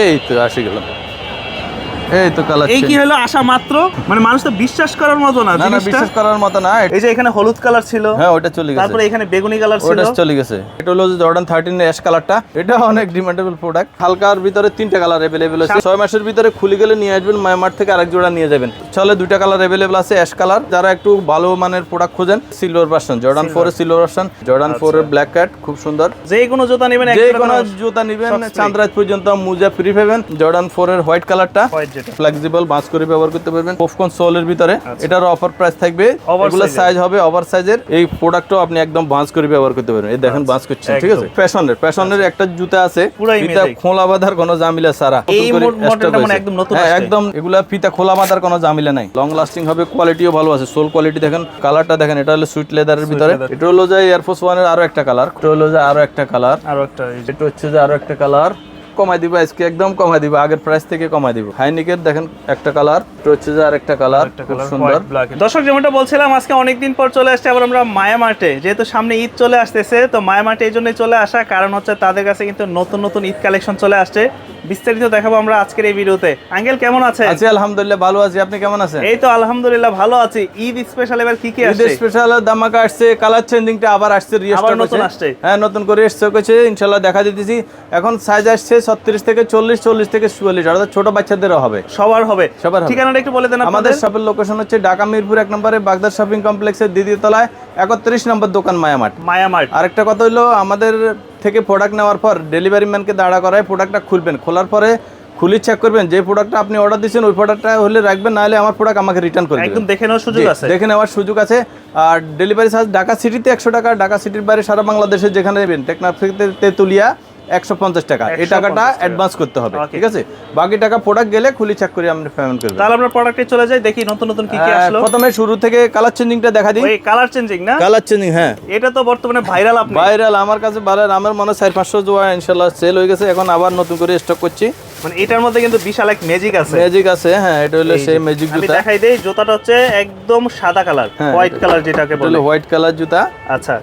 এই তো আসি গেলাম। এই তো কালার এই কি হলো আসা মাত্র? মানে মানুষ তো বিশ্বাস করার মতো না না বিশ্বাস করার মতো না এই যে এখানে হলুদ কালার ছিল হ্যাঁ ওটা চলে গেছে। তারপরে এখানে বেগুনি কালার ছিল। ওটা চলে গেছে। এটা হলো যে জর্ডান থার্টিন অ্যাশ কালারটা এটা অনেক ডিমান্ডেবল প্রোডাক্ট হালকার ভিতরে তিনটা কালার অ্যাভেলেবেল আছে। ছয় মাসের ভিতরে খুলে গেলে নিয়ে আসবেন মায়ামার থেকে আরেক জোড়া নিয়ে যাবেন। চলে দুইটা কালার অ্যাভেলেবেল আছে অ্যাশ কালার যারা একটু ভালো মানের প্রোডাক্ট খোঁজেন সিলভার ভার্সন জর্ডান ফোর এর সিলভার ভার্সন জর্ডান ফোর এর ব্ল্যাক ক্যাট খুব সুন্দর। যে কোনো জুতা নেবেন যে কোনো জুতা নিবেন সব পর্যন্ত মুজা ফ্রি পাবেন জর্ডান ফোর এর হোয়াইট কালারটা হোয়াইট যেটা। ফ্লেক্সিবল বাস করে ব্যবহার করতে পারবেন। পপকর্ন সোলের ভিতরে এটার অফার প্রাইস থাকবে। এগুলো সাইজ হবে ওভার সাইজের এই প্রোডাক্টও আপনি একদম বাঁচ করে ব্যবহার করতে পারবেন। এই দেখেন বাঁচ করছেন ঠিক আছে? ফ্যাশনের ফ্যাশনের একটা জুতা আছে ফিতা খোলা বাঁধার কোনো জামিলা সারা এই মডেলটা মনে একদম নতুন হ্যাঁ একদম। এগুলা ফিতা খোলা বাঁধার কোনো জামিলা নাই। লং লাস্টিং হবে কোয়ালিটিও ভালো আছে। সোল কোয়ালিটি দেখেন কালারটা দেখেন এটা হলো সুইট লেদারের ভিতরে। এটা হলো যে এয়ারফোর্স ওয়ানের আরও একটা কালার এটা হলো যে আরও একটা কালার আরও একটা এটা হচ্ছে যে আরও একটা কালার কমাই দিব আজকে একদম কমাই দিব আগের প্রাইস থেকে কমাই দিব। হাইনিকের দেখেন একটা কালার হচ্ছে যে আর একটা কালার খুব সুন্দর। দর্শক যেমনটা বলছিলাম আজকে অনেকদিন পর চলে আসছে আবার আমরা মায়া মার্টে যেহেতু সামনে ঈদ চলে আসতেছে তো মায়া মার্টে এই জন্যই চলে আসা কারণ হচ্ছে তাদের কাছে কিন্তু নতুন নতুন ঈদ কালেকশন চলে আসছে। বিস্তারিত দেখাবো আমরা আজকের এই ভিডিওতে। আঙ্কেল কেমন আছে আছি আলহামদুলিল্লাহ ভালো আছি। আপনি কেমন আছেন? এই তো আলহামদুলিল্লাহ ভালো আছি। ঈদ স্পেশাল এবার কি কি ঈদের আসছে? স্পেশাল দামাকা আসছে কালার চেঞ্জিংটা আবার আসছে আবার নতুন আসছে। হ্যাঁ নতুন করে স্টক হয়েছে ইনশাল্লাহ দেখা দিতেছি। এখন সাইজ আসছে ছত্রিশ থেকে চল্লিশ চল্লিশ থেকে চুয়াল্লিশ অর্থাৎ ছোট বাচ্চাদেরও হবে। সবার হবে। সবার হবে। ঠিকানাটা একটু বলে দেন আমাদের শপের লোকেশন হচ্ছে ঢাকা মিরপুর এক নম্বরে বাগদার শপিং কমপ্লেক্সের দ্বিতীয় তলায় একত্রিশ নম্বর দোকান মায়ামাট মায়া মার্ট আরেকটা কথা হলো আমাদের থেকে প্রোডাক্ট নেওয়ার পর ডেলিভারি ম্যানকে দাঁড়া করায় প্রোডাক্টটা খুলবেন। খোলার পরে খুলি চেক করবেন যে প্রোডাক্টটা আপনি অর্ডার দিয়েছেন ওই প্রোডাক্টটা হলে রাখবেন নাহলে আমার প্রোডাক্ট আমাকে রিটার্ন করবেন একদম দেখে নেওয়ার সুযোগ আছে। দেখে নেওয়ার সুযোগ আছে। আর ডেলিভারি চার্জ ঢাকা সিটিতে একশো টাকা ঢাকা সিটির বাইরে সারা বাংলাদেশে যেখানে নেবেন টেকনাফিতে তেতুলিয়া একশো পঞ্চাশ টাকা। এই টাকাটা অ্যাডভান্স করতে হবে ঠিক আছে? বাকি টাকা প্রোডাক্ট গেলে খুলি চেক করে আমরা পেমেন্ট করব তাহলে আমরা প্রোডাক্টে চলে যাই দেখি নতুন নতুন কি কি আসলো। প্রথমে শুরু থেকে কালার চেঞ্জিংটা দেখা দিই। কালার চেঞ্জিং না? কালার চেঞ্জিং হ্যাঁ। এটা তো বর্তমানে ভাইরাল আপনি। ভাইরাল আমার কাছে ভাইরাল আমার মনে হয় চার পাঁচশো জোয়া ইনশাল্লাহ সেল হয়ে গেছে। এখন আবার নতুন করে স্টক করছি। মানে এটার মধ্যে কিন্তু বিশাল এক ম্যাজিক আছে। ম্যাজিক আছে হ্যাঁ এটা হলো সেই ম্যাজিক আমি দেখাই দেই জুতাটা হচ্ছে একদম সাদা কালার হ্যাঁ, হোয়াইট কালার যেটাকে বলে। হোয়াইট কালার জুতা। আচ্ছা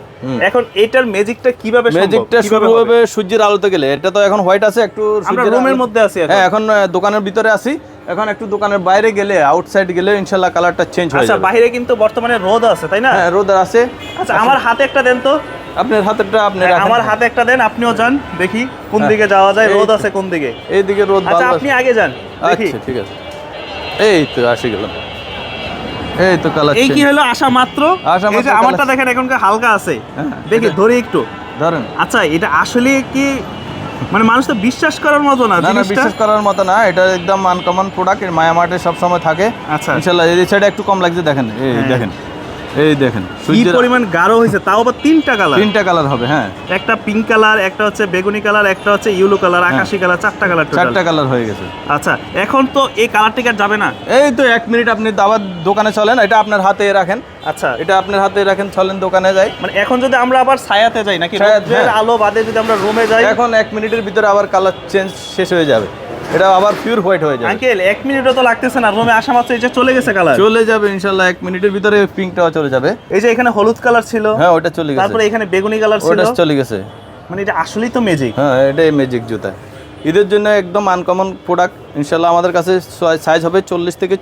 এখন এটার ম্যাজিকটা কীভাবে সম্ভব? ম্যাজিকটা শুরু হবে? সূর্যের আলোতে গেলে এটা তো এখন হোয়াইট আছে একটু আমরা সূর্যের রুমের মধ্যে আছি হ্যাঁ এখন দোকানের ভিতরে আছি। এখন একটু দোকানের বাইরে গেলে আউটসাইড গেলে ইনশাল্লাহ কালারটা চেঞ্জ হয়ে আচ্ছা বাইরে কিন্তু বর্তমানে রোদ আছে তাই না? হ্যাঁ রোদ আছে। আচ্ছা আমার হাতে একটা দেন তো। আপনার হাতেরটা আপনি আমার হাতে একটা দেন আপনিও যান দেখি কোন দিকে যাওয়া যায় রোদ আছে কোন দিকে? এইদিকে রোদ আচ্ছা আপনি আগে যান দেখি। আচ্ছা ঠিক আছে। এই তো আসি গেলাম। এই তো কালার এই কি হলো আসা মাত্র? এই যে আমারটা দেখেন এখনকার হালকা আছে। হ্যাঁ, দেখি ধরি একটু। ধরেন। আচ্ছা এটা আসলে কি মানে মানুষ তো বিশ্বাস করার মতো না না বিশ্বাস করার মতো না এটা একদম আনকমন প্রোডাক্ট মায়ামার্টে সব সময় থাকে। আচ্ছা। ইনশাল্লাহ এই সাইডে একটু কম লাগছে দেখেন এই হ্যাঁ। দেখেন। এই দেখেন কি পরিমাণ গাঢ় হয়েছে তাও আবার তিনটা কালার। তিনটা কালার হবে হ্যাঁ। একটা পিঙ্ক কালার একটা হচ্ছে বেগুনি কালার একটা হচ্ছে ইয়েলো কালার আকাশি কালার চারটা কালার চারটা কালার হয়ে গেছে। আচ্ছা এখন তো এই কালার টিকার যাবে না? এই তো এক মিনিট আপনি দাবার দোকানে চলেন এটা আপনার হাতে রাখেন। আচ্ছা। এটা আপনার হাতে রাখেন চলেন দোকানে যাই। মানে এখন যদি আমরা আবার ছায়াতে যাই নাকি হ্যাঁ। আলো বাদে যদি আমরা রুমে যাই? এখন এক মিনিটের ভিতরে আবার কালার চেঞ্জ শেষ হয়ে যাবে। এটা আবার পিওর হোয়াইট হয়ে যাবে। আঙ্কেল এক মিনিটও তো লাগতেছে না রুমে আসা মাত্র এই যে চলে গেছে কালার চলে যাবে ইনশাল্লাহ এক মিনিটের ভিতরে পিঙ্কটাও চলে যাবে। এই যে এখানে হলুদ কালার ছিল হ্যাঁ ওটা চলে গেছে। তারপরে এখানে বেগুনি কালার ছিল। ওটা চলে গেছে। মানে এটা আসলেই তো ম্যাজিক হ্যাঁ এটাই ম্যাজিক জুতা। ঈদের জন্য একদম আনকমন প্রোডাক্ট ইনশাল্লাহ আমাদের কাছে সাইজ হবে চল্লিশ থেকে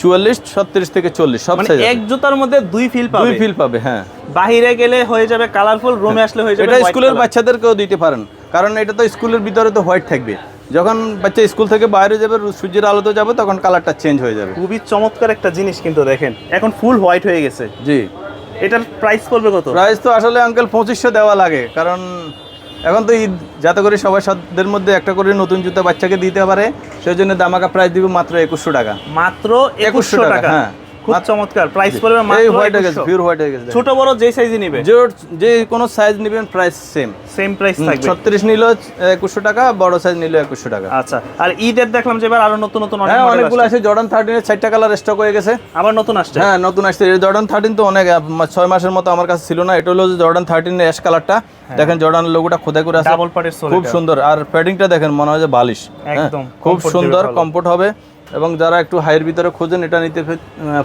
চুয়াল্লিশ ছত্রিশ থেকে চল্লিশ সব মানে সাইজ এক জুতার মধ্যে দুই ফিল পাবে। দুই ফিল পাবে হ্যাঁ। বাহিরে গেলে হয়ে যাবে কালারফুল রুমে আসলে হয়ে যাবে এটা স্কুলের। বাচ্চাদেরকেও দিতে পারেন কারণ এটা তো স্কুলের ভিতরে তো হোয়াইট থাকবে। যখন বাচ্চা স্কুল থেকে বাইরে যাবে সূর্যের আলোতে যাবে তখন কালারটা চেঞ্জ হয়ে যাবে। খুবই চমৎকার একটা জিনিস কিন্তু দেখেন। এখন ফুল হোয়াইট হয়ে গেছে। জি। এটার প্রাইস পড়বে কত? প্রাইস তো আসলে আঙ্কেল পঁচিশশো দেওয়া লাগে কারণ এখন তো ঈদ যাতে করে সবাই সাধ্যের মধ্যে একটা করে নতুন জুতা বাচ্চাকে দিতে পারে সেই জন্য দামাকা প্রাইস দিব মাত্র একুশশো টাকা। মাত্র একুশশো টাকা। হ্যাঁ। খুব চমৎকার। প্রাইস পড়বে মাত্র হোয়াইট হয়ে গেছে 2100 পিওর হোয়াইট হয়ে গেছে ছোট বড় যে নিবে। যে যে কোনো সাইজ নেবেন প্রাইস সেম সেম প্রাইস থাকবে। ছত্রিশ নিল একুশশো টাকা বড় সাইজ নিল একুশশো টাকা। আচ্ছা আর ঈদের দেখলাম যে এবার আরও নতুন নতুন অনেক হ্যাঁ model অনেকগুলো। আছে জর্ডান থার্টিনের চারটা কালার স্টক হয়ে গেছে। আবার নতুন আসছে? হ্যাঁ নতুন আসছে। জর্ডান থার্টিন তো অনেক আহ, ছয় মাসের মতো আমার কাছে ছিল না। এটা হলো জর্ডান থার্টিন অ্যাশ কালারটা দেখেন জর্ডান লোগোটা খোদাই করে আছে। ডাবল পার্টের সোল খুব সুন্দর। আর প্যাডিংটা দেখেন মনে হয় যে বালিশ। হ্যাঁ, একদম, খুব সুন্দর কমফোর্ট হবে। এবং যারা একটু হাইয়ের ভিতরে খোঁজেন এটা নিতে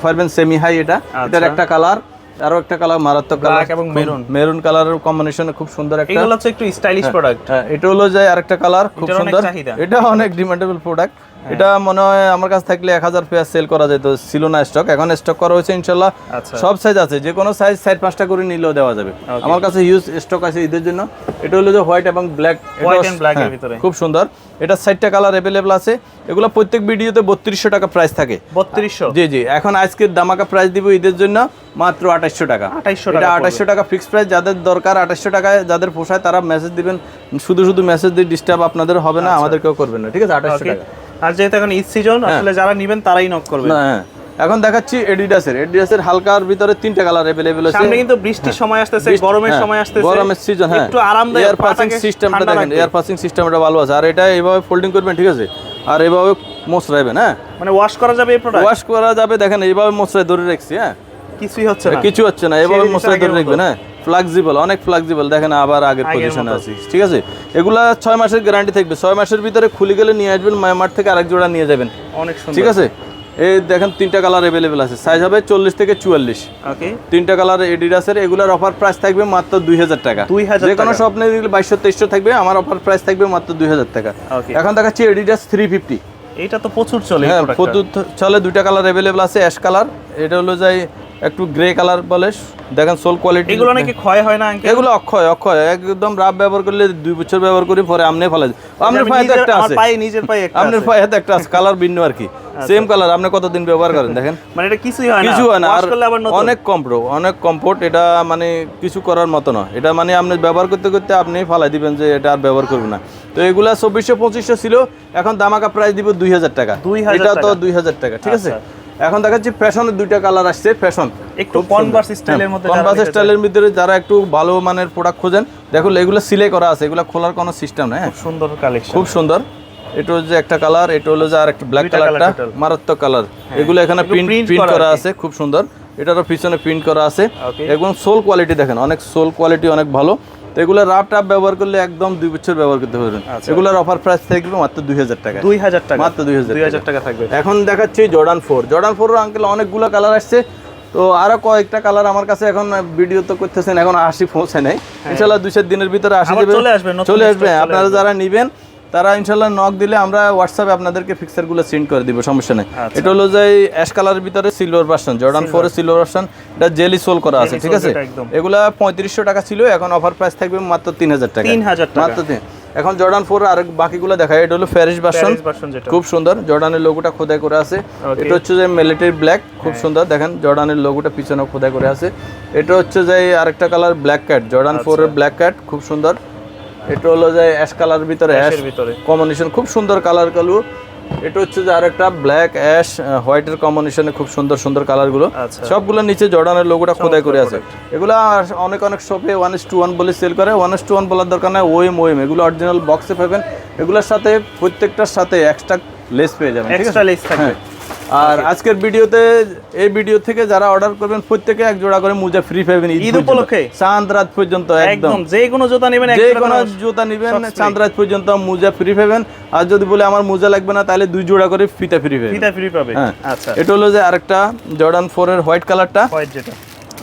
পারবেন সেমি হাই এটা। এটার আচ্ছা। একটা কালার আরও একটা কালার মারাত্মক কালার এবং মেরুন মেরুন কালারের কম্বিনেশন খুব সুন্দর একটা এগুলো হচ্ছে একটু স্টাইলিশ প্রোডাক্ট হ্যাঁ এটা হলো যে আরেকটা কালার খুব সুন্দর। হ্যাঁ। এটা অনেক ডিমান্ডেবল প্রোডাক্ট এটা মনে হয় আমার কাছে থাকলে এক হাজার পেয়ার সেল করা যেত। ছিল না স্টক এখন স্টক করা হয়েছে ইনশাল্লাহ। আচ্ছা। সব সাইজ আছে যে কোনো সাইজ সাইড পাঁচটা করে নিলেও দেওয়া যাবে। আমার কাছে হিউজ স্টক আছে ঈদের জন্য। এটা হলো যে হোয়াইট এবং ব্ল্যাক খুব সুন্দর। এটা সাইডটা কালার অ্যাভেলেবল আছে। এগুলো প্রত্যেক ভিডিওতে বত্রিশশো টাকা প্রাইস থাকে। বত্রিশশো? জি জি। এখন আজকের দামাকা প্রাইস দিব ঈদের জন্য মাত্র আঠাশশো টাকা। 2800 এটা টাকা আঠাশশো টাকা ফিক্সড প্রাইস যাদের দরকার আঠাশশো টাকায় যাদের পোষায় তারা মেসেজ দিবেন। শুধু শুধু মেসেজ দিয়ে ডিস্টার্ব আপনাদের হবে না আমাদের কেউ করবেন না। ঠিক আছে? আঠাশশো টাকা। আর যেহেতু এখন ঈদ সিজন আসলে যারা নেবেন তারাই নক করবে হ্যাঁ। এখন দেখাচ্ছি এডিডাসের এডিডাসের হালকার ভিতরে তিনটা কালার অ্যাভেলেবেল আছে। সামনে কিন্তু বৃষ্টির সময় আসতেছে গরমের হ্যাঁ, সময় আসতেছে। গরমের সিজন হ্যাঁ। একটু আরামদায়ক এয়ার পাসিং সিস্টেমটা দেখেন। এয়ার পাসিং সিস্টেমটা ভালো আছে। আর এটা এইভাবে ফোল্ডিং করবেন ঠিক আছে? আর এইভাবে মোচড়াইবেন হ্যাঁ? মানে ওয়াশ করা যাবে এই প্রোডাক্ট ওয়াশ করা যাবে দেখেন এইভাবে মোচড়াই ধরে রাখছি হ্যাঁ? কিছুই হচ্ছে না। কিছু হচ্ছে না। মশলা আগের ধরে রাখবেন হ্যাঁ? ফ্লেক্সিবল অনেক ফ্লেক্সিবল দেখেন আবার আগের পজিশনে আছি। ঠিক আছে? এগুলা ছয় মাসের গ্যারান্টি থাকবে। ছয় মাসের ভিতরে খুলে গেলে নিয়ে আসবেন মায়ামার থেকে আরেক জোড়া নিয়ে যাবেন। অনেক ঠিক আছে? এই দেখেন তিনটা কালার অ্যাভেলেবেল আছে। সাইজ হবে চল্লিশ থেকে চুয়াল্লিশ। তিনটা কালার এডিডাসের এগুলার অফার প্রাইস থাকবে মাত্র দুই হাজার টাকা। 2000 যে কোনো। স্বপ্নে দিলে বাইশশো তেইশশো থাকবে আমার অফার প্রাইস থাকবে মাত্র দুই হাজার টাকা। এখন দেখাচ্ছি এডিডাস থ্রি ফিফটি এটা তো প্রচুর চলে হ্যাঁ প্রচুর চলে দুইটা কালার অ্যাভেলেবেল আছে অ্যাশ কালার এটা হলো যাই একটু গ্রে কালার বলে দেখেন সোল কোয়ালিটি এগুলো নাকি ক্ষয় হয় না আঙ্কেল এগুলো অক্ষয় অক্ষয়। একদম রাফ ব্যবহার করলে দুই বছর ব্যবহার করি পরে আমনে ফেলে আপনার পায়ে একটা আছে। পায়ে নিজের পায়ে একটা আপনার আছে। পায়ে তো একটা আছে কালার ভিন্ন আর কি। সেম কালার আপনি কতদিন ব্যবহার করেন দেখেন? মানে এটা কিছুই হয় না। কিছু হয় না আর অনেক কমপ্রো অনেক কমফোর্ট এটা মানে কিছু করার মতো না এটা মানে আপনি ব্যবহার করতে করতে আপনি ফালাই দিবেন যে এটা আর ব্যবহার করবেন না। তো এগুলা চব্বিশশো পঁচিশশো ছিল এখন দামাকা প্রাইস দিব দুই হাজার টাকা। 2000 এটা তো। দুই হাজার টাকা ঠিক আছে? আচ্ছা। এখন দেখাচ্ছি ফ্যাশনের দুইটা কালার আসছে ফ্যাশন একটু কনভার্স স্টাইলের মধ্যে কনভার্স স্টাইলের ভিতরে যারা একটু ভালো মানের প্রোডাক্ট খোঁজেন দেখো এগুলো সিলাই করা আছে এগুলো খোলার কোনো সিস্টেম নাই হ্যাঁ। সুন্দর কালেকশন খুব সুন্দর। এটা হচ্ছে একটা কালার এটা হলো যে আর একটা ব্ল্যাক কালারটা হ্যাঁ। মারাত্মক কালার এগুলো এখানে প্রিন্ট প্রিন্ট করা। আছে। খুব সুন্দর। এটারও পিছনে প্রিন্ট করা আছে। এবং সোল কোয়ালিটি দেখেন অনেক সোল কোয়ালিটি অনেক ভালো। তো এগুলো রাফ টাপ ব্যবহার করলে একদম দুই বছর ব্যবহার করতে পারবেন। আচ্ছা। এগুলোর অফার প্রাইস থাকবে মাত্র দুই হাজার টাকা। দুই হাজার টাকা। মাত্র 2000 দুই হাজার টাকা থাকবে। এখন দেখাচ্ছি Jordan four Jordan four uncle অনেকগুলো কালার আসছে। তো আরও কয়েকটা কালার আমার কাছে এখন ভিডিও তো করতেছেন এখন আসি পৌঁছে নাই। ইনশাল্লাহ দুই চার দিনের ভিতরে আসি হ্যাঁ। চলে আসবে, চলে আসবে আপনারা যারা নিবেন তারা ইনশাল্লাহ নক দিলে আমরা হোয়াটসঅ্যাপে আপনাদেরকে ফিক্সারগুলো সেন্ড করে দিব সমস্যা নেই। আচ্ছা। এটা হলো যে অ্যাশ কালারের ভিতরে সিলভার ভার্সন জর্ডান ফোরের সিলভার ভার্সন এটা জেলি সোল করা আছে ঠিক আছে? এগুলা পঁয়ত্রিশশো টাকা ছিল এখন অফার প্রাইস থাকবে মাত্র তিন হাজার টাকা। 3000 টাকা। মাত্র তিন এখন জর্ডান ফোর আর বাকিগুলো দেখায় এটা হলো ফ্যারিস ভার্সন খুব সুন্দর জর্ডানের লোগোটা খোদাই করে আছে। এটা হচ্ছে যে মিলিটারি ব্ল্যাক খুব হ্যাঁ। সুন্দর দেখেন জর্ডানের লোগোটা পিছনে খোদাই করে আছে। এটা হচ্ছে যে আরেকটা কালার ব্ল্যাক ক্যাট জর্ডান আচ্ছা। ফোর ব্ল্যাক ক্যাট খুব সুন্দর। এটা হলো যে অ্যাশ কালার ভিতরে অ্যাশ অ্যাশের ভিতরে। কম্বিনেশন খুব সুন্দর কালার কালু এটা হচ্ছে যে আরেকটা ব্ল্যাক অ্যাশ হোয়াইটের কম্বিনেশনে খুব সুন্দর সুন্দর কালারগুলো আচ্ছা। সবগুলো নিচে জর্ডানের লোগোটা খোদাই করে আছে। এগুলো অনেক অনেক শপে ওয়ান ইস টু ওয়ান বলে সেল করে ওয়ান ইস টু ওয়ান বলার দরকার নাই ওএম ওএম এগুলো অরিজিনাল বক্সে পাবেন। এগুলোর সাথে প্রত্যেকটার সাথে এক্সট্রা লেস পেয়ে যাবেন ঠিক এক্সট্রা আছে। আর আজকের ভিডিওতে এই ভিডিও থেকে যারা অর্ডার করবেন প্রত্যেকে এক জোড়া করে মোজা ফ্রি পাবেন ঈদ উপলক্ষে? চাঁদ রাত পর্যন্ত একদম। যে কোনো জুতা নেবেন যে কোনো জুতা নিবেন। চাঁদ রাত পর্যন্ত মোজা ফ্রি পাবেন আর যদি বলে আমার মোজা লাগবে না তাহলে দুই জোড়া করে ফিতা ফ্রি পাবেন ফিতা ফ্রি পাবে। হ্যাঁ। আচ্ছা। এটা হলো যে আরেকটা জর্ডান ফোর এর হোয়াইট কালারটা হোয়াইট যেটা।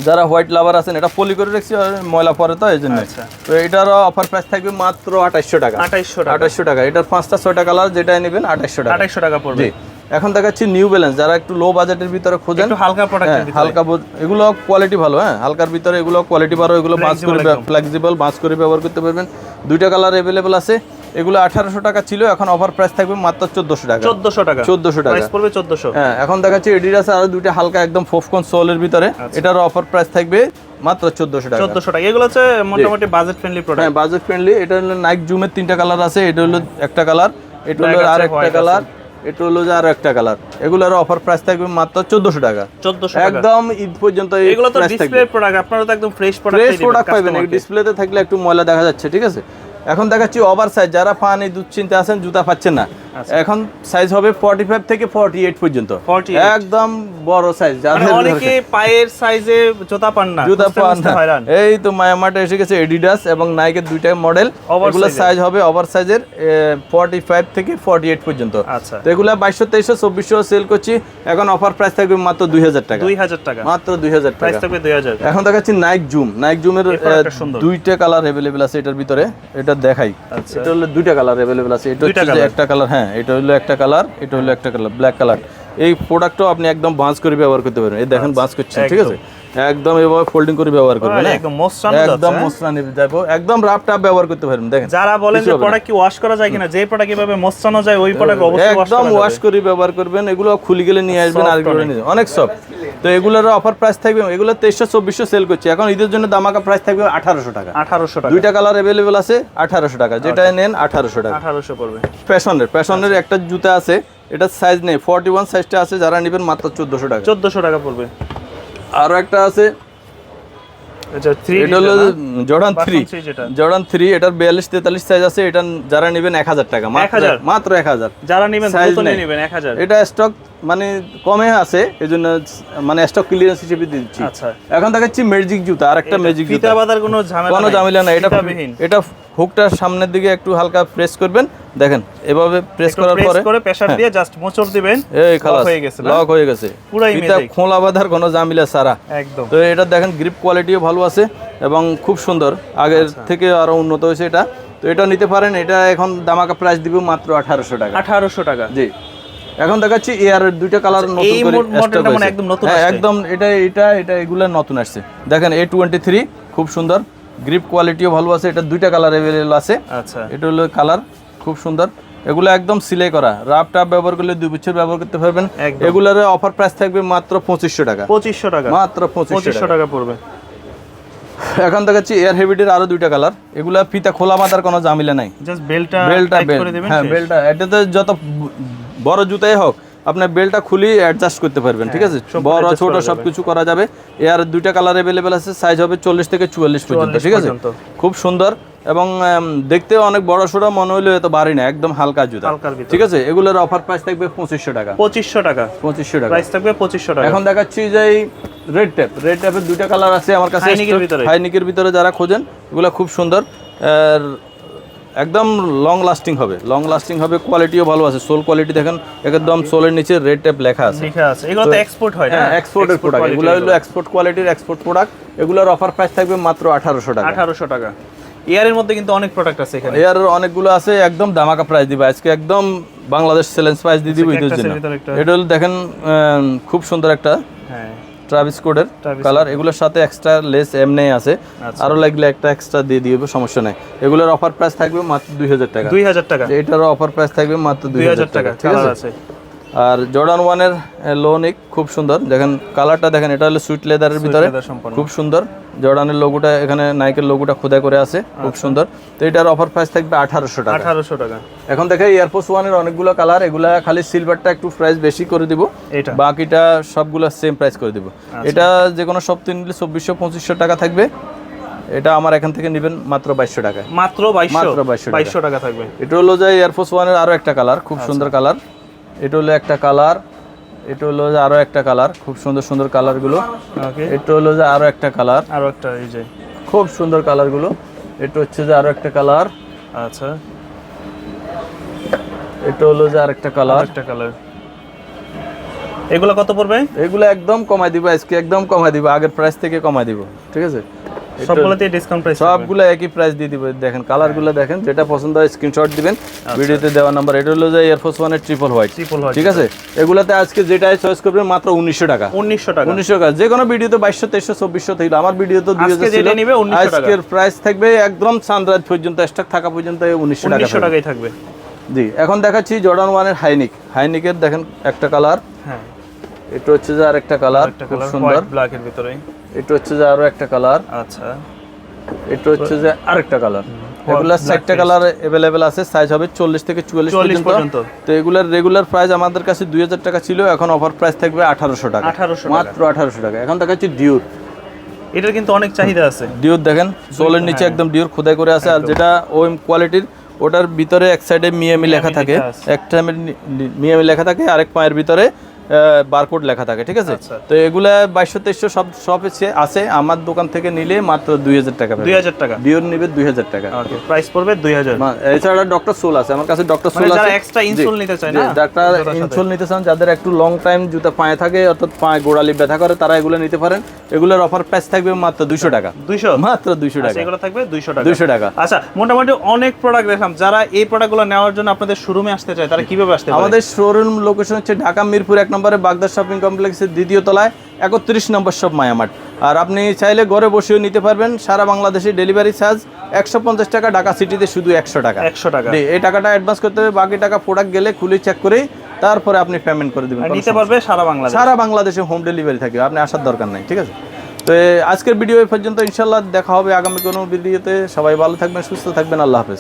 যারা হোয়াইট লাভার আছেন এটা পলি করে রাখছি ময়লা পরে তো এই জন্য আচ্ছা। তো এটার অফার প্রাইস থাকবে মাত্র আঠাশশো টাকা। আঠাইশশো টাকা। আঠাশশো টাকা। এটার পাঁচটা ছয়টা কালার যেটাই নেবেন আঠাশশো টাকা। আঠাইশশো টাকা পড়বে। এখন দেখাচ্ছি নিউ ব্যালেন্স যারা একটু লো বাজেটের ভিতরে খোঁজেন হালকা হ্যাঁ, প্রোডাক্টের ভিতরে। হালকা এগুলো কোয়ালিটি ভালো হ্যাঁ হালকার ভিতরে এগুলো কোয়ালিটি ভালো এগুলো বাঁচ করে ফ্লেক্সিবল বাঁচ করে ব্যবহার করতে পারবেন। দুইটা কালার অ্যাভেলেবেল আছে। এগুলো আঠারোশো টাকা ছিল এখন অফার প্রাইস থাকবে মাত্র চোদ্দশো টাকা। চোদ্দশো টাকা। চোদ্দশো টাকা। পড়বে চোদ্দশো। হ্যাঁ এখন দেখাচ্ছি এডিডাস আরও দুইটা হালকা একদম ফোফকন সোলের ভিতরে। এটার অফার প্রাইস থাকবে মাত্র চোদ্দশো টাকা। চোদ্দশো টাকা। এগুলো হচ্ছে মোটামুটি বাজেট ফ্রেন্ডলি প্রোডাক্ট হ্যাঁ বাজেট ফ্রেন্ডলি এটা হলো নাইক জুমের তিনটা কালার আছে এটা হলো একটা কালার এটা হলো আর একটা কালার এটা হলো যে আরও একটা কালার এগুলোর অফার প্রাইস থাকবে মাত্র 1400 টাকা। চোদ্দশো টাকা। একদম ঈদ পর্যন্ত এগুলো তো ডিসপ্লে প্রোডাক্ট আপনারা তো একদম ফ্রেশ প্রোডাক্ট ফ্রেশ প্রোডাক্ট পাবেন ডিসপ্লেতে থাকলে একটু ময়লা দেখা যাচ্ছে ঠিক আছে? এখন দেখাচ্ছি ওভার সাইজ যারা পানি দুশ্চিন্তা আছেন জুতা পাচ্ছেন না। এখন সাইজ হবে ফর্টি ফাইভ থেকে ফর্টি এইট পর্যন্ত। 48 একদম বড় সাইজ মানে যাদের অনেকে পায়ের সাইজে জুতা পান না জুতা পান না। এই তো মায়ামার্টে এসে গেছে এডিডাস এবং নাইকের দুইটাই মডেল এগুলো সাইজ হবে ওভার সাইজের ফর্টি ফাইভ থেকে ফর্টি এইট পর্যন্ত। আচ্ছা। তো এগুলো বাইশশো তেইশশো চব্বিশশো সেল করছি। এখন অফার প্রাইস থাকবে মাত্র দুই হাজার টাকা। দুই হাজার টাকা। মাত্র দুই হাজার প্রাইস থাকবে দুই হাজার এখন দেখাচ্ছি নাইক জুম নাইক জুমের। দুইটা কালার অ্যাভেলেবেল আছে এটার ভিতরে। এটা দেখাই। আচ্ছা। এটা হলো দুইটা কালার অ্যাভেলেবেল আছে। এটা হচ্ছে একটা কালার হ্যাঁ। এটা হলো একটা কালার এটা হলো একটা কালার ব্ল্যাক কালার এই প্রোডাক্টও আপনি একদম বাঁচ করে ব্যবহার করতে পারবেন। এই দেখেন বাঁচ করছেন ঠিক আছে? একদম। এভাবে ফোল্ডিং করে ব্যবহার করবেন হ্যাঁ? একদম মোস্টানো একদম হ্যাঁ? মোসরানি যাব। একদম রাফ টাপ ব্যবহার করতে পারবেন দেখেন। যারা বলেন যে প্রোডাক্ট কি ওয়াশ করা যায় কিনা যে প্রোডাক্ট কীভাবে মোস্টানো যায় ওই প্রোডাক্ট অবশ্যই ওয়াশ একদম ওয়াশ করে ব্যবহার করবেন এগুলো খুলে গেলে নিয়ে আসবেন আর এগুলো অনেক। নিয়ে অনেক সব তো এগুলোর অফার প্রাইস থাকবে এগুলো তেইশশো চব্বিশশো সেল করছে। এখন ঈদের জন্য দামাকা প্রাইস থাকবে আঠারোশো টাকা। আঠারোশো টাকা। দুইটা কালার অ্যাভেলেবেল আছে আঠারোশো টাকা। যেটা নেন আঠারোশো টাকা। আঠারোশো পড়বে। ফ্যাশনের ফ্যাশনের একটা জুতা আছে এটা সাইজ নেই ফর্টি ওয়ান সাইজটা আছে যারা নেবেন মাত্র চোদ্দশো টাকা। চোদ্দশো টাকা পড়বে। আরও একটা আছে এটা হলো জর্ডান থ্রি জর্ডান থ্রি এটার বিয়াল্লিশ তেতাল্লিশ সাইজ আছে এটা যারা নেবেন এক হাজার টাকা মাত্র মাত্র এক হাজার। যারা নেবেন নেই। নেবেন এক হাজার। এটা স্টক মানে কমে আছে এই জন্য মানে স্টক ক্লিয়ারেন্স হিসেবে দিচ্ছি। আচ্ছা। এখন দেখাচ্ছি ম্যাজিক জুতা আর একটা ম্যাজিক জুতা। কোনো ঝামেলা কোনো। ঝামেলা না এটা এটা হুকটার সামনের দিকে একটু হালকা প্রেস করবেন দেখেন এভাবে প্রেস করার পরে করে প্রেসার দিয়ে জাস্ট মোচড় দিবেন এই খালাস হয়ে গেছে লক হয়ে গেছে। ফিতা magic। খোলা বাঁধার কোনো জামিলা সারা একদম। তো এটা দেখেন গ্রিপ কোয়ালিটিও ভালো আছে এবং খুব সুন্দর। আগের আচ্ছা। থেকে আরও উন্নত হয়েছে এটা। তো এটা নিতে পারেন এটা এখন দামাকা প্রাইস দিব মাত্র আঠারোশো টাকা। আঠারোশো টাকা। জি। এখন দেখাচ্ছি এয়ার এর দুইটা কালার নতুন এই করে মড- মডেলটা মানে একদম নতুন হ্যাঁ আসছে। একদম এটা এটা এটা এগুলা নতুন আসছে। দেখেন এ টোয়েন্টি থ্রি খুব সুন্দর। গ্রিপ কোয়ালিটিও ভালো আছে এটা দুইটা কালার অ্যাভেলেবল আছে। আচ্ছা। এটা হলো কালার খুব সুন্দর। এগুলো একদম সিলাই করা। রাফ টাপ ব্যবহার করলে দুই বছর ব্যবহার করতে পারবেন। এগুলোর অফার প্রাইস থাকবে মাত্র পঁচিশশো টাকা। পঁচিশশো টাকা। মাত্র পঁচিশশো টাকা। পড়বে। এখন দেখাচ্ছি এয়ার হেভিটির আরও দুইটা কালার এগুলা ফিতা খোলা মাথার কোনো জামিলা নাই। জাস্ট বেলটা বেলটা করে দিবেন হ্যাঁ। বেলটা এটাতে যত বড় জুতাই হোক আপনার বেলটা খুলি অ্যাডজাস্ট করতে পারবেন ঠিক আছে? হ্যাঁ, বড় ছোট করা যাবে। সবকিছু করা যাবে। এর দুইটা কালার অ্যাভেলেবেল আছে সাইজ হবে চল্লিশ থেকে চুয়াল্লিশ পর্যন্ত ঠিক আছে? খুব সুন্দর। এবং দেখতে অনেক বড় সড়ো মনে হইলে এত ভারী না একদম হালকা জুতা। ঠিক আছে? এগুলোর অফার প্রাইস থাকবে পঁচিশশো টাকা। পঁচিশশো টাকা। পঁচিশশো টাকা। প্রাইস থাকবে পঁচিশশো টাকা। এখন দেখাচ্ছি যে রেড ট্যাপ রেড ট্যাপের দুইটা কালার আছে আমার কাছে। হাইনিকের ভিতরে। যারা খোঁজেন এগুলো খুব সুন্দর। একদম লং লাস্টিং হবে। লং লাস্টিং হবে কোয়ালিটিও ভালো আছে। সোল কোয়ালিটি দেখেন একদম সোলের নিচে রেড ট্যাপ লেখা আছে। লেখা আছে। এগুলো তো এক্সপোর্ট হয় না? হ্যাঁ এক্সপোর্টের প্রোডাক্ট এগুলো হলো এক্সপোর্ট কোয়ালিটির এক্সপোর্ট প্রোডাক্ট এগুলোর অফার প্রাইস থাকবে মাত্র আঠারোশো টাকা। আঠারোশো টাকা। ইয়ারের মধ্যে কিন্তু অনেক প্রোডাক্ট আছে এখানে। এর অনেকগুলো আছে একদম দামাকা প্রাইস দিবে। আজকে একদম বাংলাদেশ চ্যালেঞ্জ প্রাইস দিয়ে দিব ক্যাকটাসের জন্য। এটা হলো দেখেন খুব সুন্দর একটা হ্যাঁ। ট্রাভিস কোডের কালার এগুলোর সাথে এক্সট্রা লেস এমনি আছে। আচ্ছা। আরও লাগলে একটা এক্সট্রা দিয়ে দিবে সমস্যা নাই। এগুলোর অফার প্রাইস থাকবে মাত্র দুই হাজার টাকা। দুই হাজার টাকা। এটারও অফার প্রাইস থাকবে মাত্র দুই হাজার টাকা ঠিক আছে? আছে। আর জর্ডান ওয়ানের লোনিক খুব সুন্দর। দেখেন কালারটা দেখেন এটা হলো সুইট লেদারের ভিতরে। খুব সুন্দর। জর্ডানের লোগোটা এখানে নাইকের লোগোটা খোদাই করে আছে খুব আচ্ছা। সুন্দর। তো এটার অফার প্রাইস থাকবে আঠারোশো টাকা। আঠারোশো টাকা। এখন দেখে এয়ারফোর্স ওয়ানের অনেকগুলো কালার এগুলা খালি সিলভারটা একটু প্রাইস বেশি করে দিব। এটা বাকিটা সবগুলো সেম প্রাইস করে দিব। এটা যে কোনো সপ্তাহ নিলে চব্বিশশো পঁচিশশো টাকা থাকবে। এটা আমার এখান থেকে নেবেন মাত্র বাইশশো টাকায়। মাত্র মাত্র 2200 টাকা। বাইশশো টাকা থাকবে। এটা হলো যে এয়ারফোর্স ওয়ানের আরও একটা কালার খুব সুন্দর কালার এটা হলো একটা কালার এটা হলো যে আরও একটা কালার খুব সুন্দর সুন্দর কালারগুলো ওকে এটা হলো যে আরও একটা কালার আরও একটা এই যে। খুব সুন্দর কালারগুলো এটা হচ্ছে যে আরও একটা কালার আচ্ছা। এটা হলো যে আরেকটা কালার একটা কালার এগুলো কত পড়বে? এগুলো একদম কমাই দিব আজকে একদম কমাই দিব আগের প্রাইস থেকে কমাই দিব ঠিক আছে? সবগুলোতে ডিসকাউন্ট প্রাইস সবগুলো একই প্রাইস দিয়ে দিব। দেখেন কালারগুলো দেখেন যেটা পছন্দ হয় স্ক্রিনশট দিবেন। ভিডিওতে দেওয়া নাম্বার এটা হলো যে এয়ারফোর্স ওয়ানের ট্রিপল হোয়াইট ট্রিপল হয় ঠিক আছে? এগুলাতে আজকে যেটাই চয়েস করবেন মাত্র উনিশশো টাকা। উনিশশো টাকা। উনিশশো টাকা। যে কোনো ভিডিওতে বাইশশো তেইশশো চব্বিশশো ছিল আমার ভিডিও তো দুই আজকে যেটা নিবে 1900 টাকা। আজকের প্রাইস থাকবে একদম সানরাইজ পর্যন্ত স্টক থাকা পর্যন্ত উনিশশো টাকা। টাকাই থাকবে। জি এখন দেখাচ্ছি জর্ডান ওয়ানের হাইনিক হাইনিকের দেখেন একটা কালার হ্যাঁ। এটা হচ্ছে যে আরেকটা কালার খুব সুন্দর। হোয়াইট ব্ল্যাক এর ভিতরে এটা হচ্ছে যে আরও একটা কালার আচ্ছা। এটা হচ্ছে যে আরেকটা কালার এগুলার চারটা কালার অ্যাভেলেবেল আছে সাইজ হবে চল্লিশ থেকে চুয়াল্লিশ 44 পর্যন্ত। তো এগুলার রেগুলার প্রাইস আমাদের কাছে দুই হাজার টাকা ছিল এখন অফার প্রাইস থাকবে আঠারোশো টাকা। 1800 টাকা। মাত্র আঠারোশো টাকা। এখন দেখাচ্ছি ডিউর এটার কিন্তু অনেক চাহিদা আছে। ডিউর দেখেন সোলের নিচে একদম ডিউর খোদাই করে আছে আর যেটা ওই কোয়ালিটির ওটার ভিতরে এক সাইডে মিয়ামি লেখা থাকে। একটা মিয়ামি লেখা থাকে আরেক পায়ের ভিতরে বারকোড লেখা থাকে ঠিক আছে? আচ্ছা। তো এগুলা বাইশশো তেইশশো সব সব আছে। আমার দোকান থেকে নিলে মাত্র দুই হাজার টাকা দুই হাজার টাকা। ডিওর নিবে দুই হাজার টাকা। প্রাইস পড়বে দুই হাজার। এছাড়া ডক্টর সোল আছে। আমার কাছে ডক্টর মানে সোল আছে। জি, insole নিতে চায় না? ডাক্তার ইনসোল নিতে চান যাদের একটু লং টাইম জুতা পায়ে থাকে অর্থাৎ পায়ে গোড়ালি ব্যথা করে তারা এগুলো নিতে পারেন। এগুলোর অফার প্রাইস থাকবে মাত্র দুইশো টাকা। দুইশো? মাত্র দুইশো টাকা। এগুলো থাকবে দুইশো টাকা। দুইশো টাকা। আচ্ছা মোটামুটি অনেক প্রোডাক্ট দেখলাম। যারা এই প্রোডাক্টগুলো নেওয়ার জন্য আপনাদের শোরুমে আসতে চায় তারা কীভাবে আসতে পারে? আমাদের শোরুম লোকেশন হচ্ছে ঢাকা মিরপুর এক নম্বরে বাগদার শপিং কমপ্লেক্সের দ্বিতীয় তলায় একত্রিশ নম্বর সব মায়ামাট আর আপনি চাইলে ঘরে বসেও নিতে পারবেন। সারা বাংলাদেশে ডেলিভারি চার্জ একশো পঞ্চাশ টাকা ঢাকা সিটিতে শুধু একশো টাকা। একশো টাকা। এই টাকাটা অ্যাডভান্স করতে হবে। বাকি টাকা প্রোডাক্ট গেলে খুলে চেক করে তারপরে আপনি পেমেন্ট করে দেবেন। নিতে পারবে সারা বাংলাদেশ। সারা বাংলাদেশে হোম ডেলিভারি থাকবে। আপনি আসার দরকার নাই ঠিক আছে? তো আজকের ভিডিও এই পর্যন্ত। ইনশাল্লাহ দেখা হবে আগামী কোনো ভিডিওতে সবাই ভালো থাকবেন সুস্থ থাকবেন। আল্লাহ হাফেজ।